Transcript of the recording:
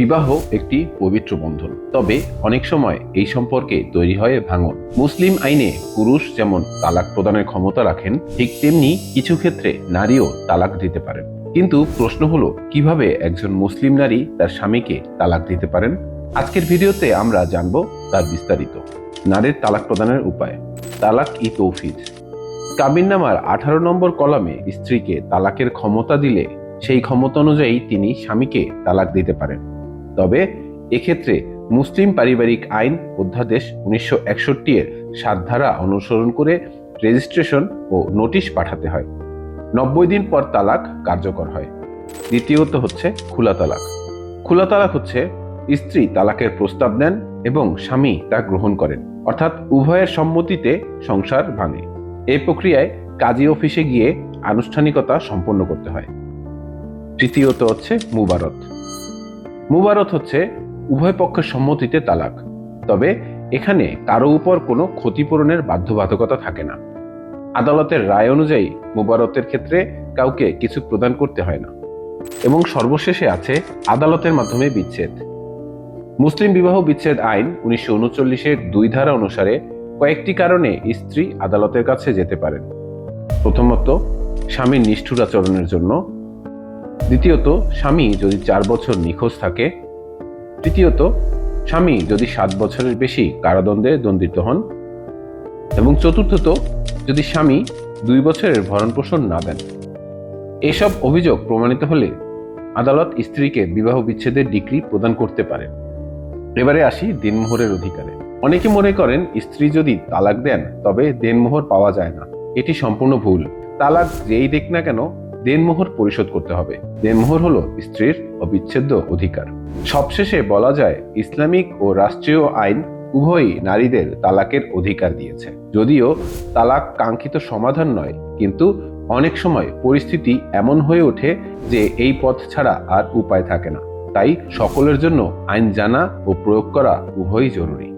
বিবাহ একটি পবিত্র বন্ধন। তবে অনেক সময় এই সম্পর্কে তৈরি হয় ভাঙন। মুসলিম আইনে পুরুষ যেমন তালাক প্রদানের ক্ষমতা রাখেন, ঠিক তেমনি কিছু ক্ষেত্রে নারীও তালাক দিতে পারেন। কিন্তু প্রশ্ন হলো, কীভাবে একজন মুসলিম নারী তার স্বামীকে তালাক দিতে পারেন? আজকের ভিডিওতে আমরা জানব তার বিস্তারিত। নারীর তালাক প্রদানের উপায়। তালাক ই তৌফিজ কাবিননামার আঠারো নম্বর কলামে স্ত্রীকে তালাকের ক্ষমতা দিলে, সেই ক্ষমতা অনুযায়ী তিনি স্বামীকে তালাক দিতে পারেন। তবে এক্ষেত্রে মুসলিম পারিবারিক আইন অধ্যাদেশ উনিশশো একষট্টি এর সাত ধারা অনুসরণ করে রেজিস্ট্রেশন ও নোটিশ পাঠাতে হয়। নব্বই দিন পর তালাক কার্যকর হয়। দ্বিতীয়ত হচ্ছে খোলা তালাক। খোলা তালাক হচ্ছে স্ত্রী তালাকের প্রস্তাব নেন এবং স্বামী তা গ্রহণ করেন, অর্থাৎ উভয়ের সম্মতিতে সংসার ভাঙে। এই প্রক্রিয়ায় কাজী অফিসে গিয়ে আনুষ্ঠানিকতা সম্পন্ন করতে হয়। তৃতীয়ত হচ্ছে মুবারত। মুবারত হচ্ছে উভয় পক্ষের সম্মতিতে তালাক। তবে এখানে কারও উপর কোনো ক্ষতিপূরণের বাধ্যবাধকতা থাকে না। আদালতের রায় অনুযায়ী মুবারতের ক্ষেত্রে কাউকে কিছু প্রদান করতে হয় না। এবং সর্বশেষে আছে আদালতের মাধ্যমে বিচ্ছেদ। মুসলিম বিবাহ বিচ্ছেদ আইন উনিশশো উনচল্লিশের দুই ধারা অনুসারে কয়েকটি কারণে স্ত্রী আদালতের কাছে যেতে পারেন। প্রথমত, স্বামীর নিষ্ঠুর আচরণের জন্য দ্বিতীয়ত, স্বামী যদি চার বছর নিখোঁজ থাকে। তৃতীয়ত, স্বামী যদি সাত বছরের বেশি কারাদণ্ডে দণ্ডিত হন। এবং চতুর্থত, যদি স্বামী দুই বছরের ভরণ পোষণ না দেন। এসব অভিযোগ প্রমাণিত হলে আদালত স্ত্রীকে বিবাহ বিচ্ছেদের ডিগ্রি প্রদান করতে পারে। এবারে আসি দিনমোহরের অধিকারে। অনেকে মনে করেন স্ত্রী যদি তালাক দেন, তবে দেনমোহর পাওয়া যায় না। এটি সম্পূর্ণ ভুল। তালাক যেই দেখ না কেন দেনমোহর পরিশোধ করতে হবে। দেনমোহর হলো স্ত্রীর অবিচ্ছেদ্য অধিকার। সবশেষে বলা যায়, ইসলামিক ও রাষ্ট্রীয় আইন উভয়ই নারীদের তালাকের অধিকার দিয়েছে। যদিও তালাক কাঙ্ক্ষিত সমাধান নয়, কিন্তু অনেক সময় পরিস্থিতি এমন হয়ে ওঠে যে এই পথ ছাড়া আর উপায় থাকে না। তাই সকলের জন্য আইন জানা ও প্রয়োগ করা উভয়ই জরুরি।